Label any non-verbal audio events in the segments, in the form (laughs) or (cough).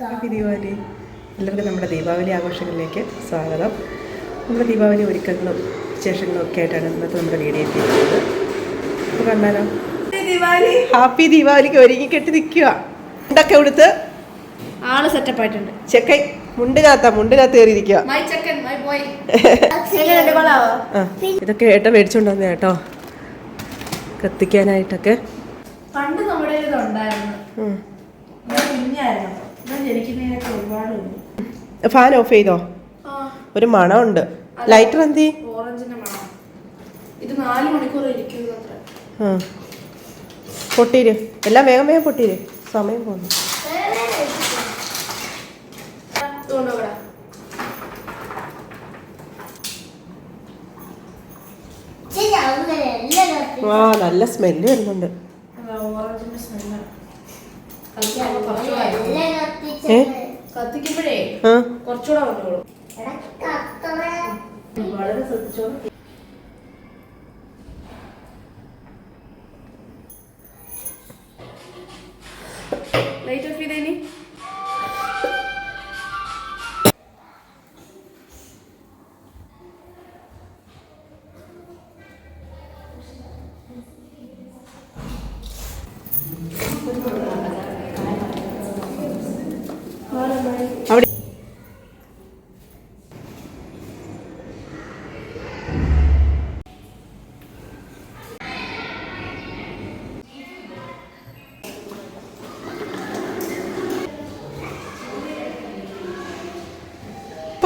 Happy Deepavali എല്ലാവർക്കും നമ്മുടെ ദീപാവലി ആഘോഷങ്ങളിലേക്ക് സ്വാഗതം. നമ്മുടെ ദീപാവലി ഒരുക്കങ്ങളും വിശേഷങ്ങളും ഒക്കെ ആയിട്ടാണ് ഇന്നത്തെ നമ്മുടെ വീഡിയോ എത്തിയിരിക്കുന്നത്. അപ്പോൾ കണ്ടാലോ ദീപാവലി. ഹാപ്പി ദീപാവലിക്ക് ഒരുങ്ങി കെട്ടി നിൽക്കുക. മുണ്ടൊക്കെ കൊടുത്ത് ആൾ സെറ്റപ്പ് ആയിട്ടുണ്ട്. ചെക്കൻ മുണ്ട് കാത്ത മുണ്ട് കാത്ത് കയറിയിരിക്കുക (laughs) ഇതൊക്കെ ഏട്ടൻ മേടിച്ചോണ്ട് വന്ന കേട്ടോ. കത്തിക്കാനായിട്ടൊക്കെ. പണ്ട് നമ്മുടെ ഇത് ഫാൻ ഓഫ് ചെയ്തോ? ഒരു മണമുണ്ട്. ലൈറ്റർ എന്തി പൊട്ടീര്. എല്ലാം വേഗം വേഗം പൊട്ടീര്. സമയം പോകുന്നു ആ നല്ല സ്മെല്ല് വരുന്നുണ്ട്. ഓറഞ്ചിന്റെ സ്മെല്ല് കുറച്ചുകൂടെ ഏ കത്തിക്കുമ്പോഴേ കുറച്ചുകൂടെ വന്നോളൂ. വളരെ ശ്രദ്ധിച്ചോ അവിടെ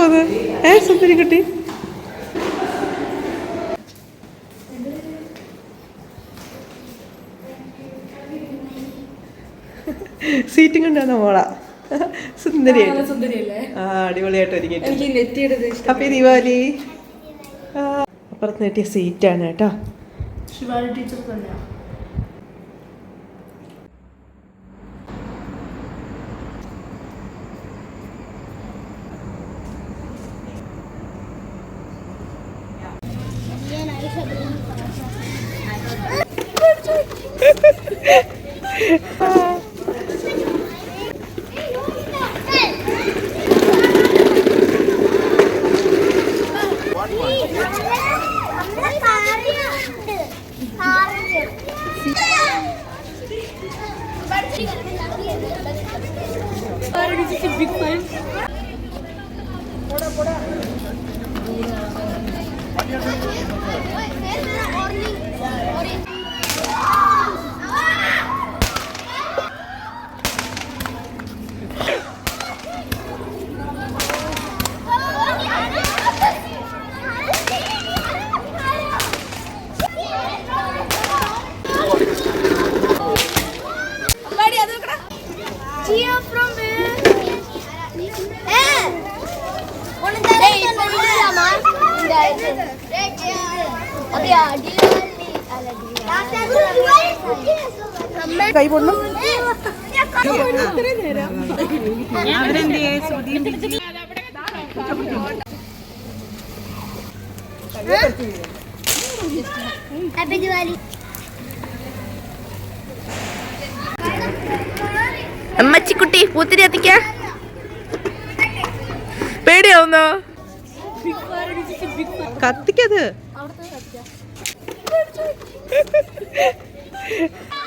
അത് ഏ സുന്ദരി കുട്ടി? സീറ്റും കൊണ്ടാണ് മോള. (laughs) സുന്ദരിയായിട്ട്. സുന്ദരിയല്ലേ? ആ അടിപൊളിയായിട്ട് ഇഷ്ടം. ഹാപ്പി ദീപാവലി. ആ, അപ്പുറത്ത് സീറ്റ് സീറ്റാണ് കേട്ടോ. Shivali teacher (laughs) such a big fan. കൈ പൊണ്ണു അമ്മച്ചിക്കുട്ടി പൂത്തിരി എത്തിക്ക പേടിയാവുന്നോ? കത്തിക്കത്. (laughs)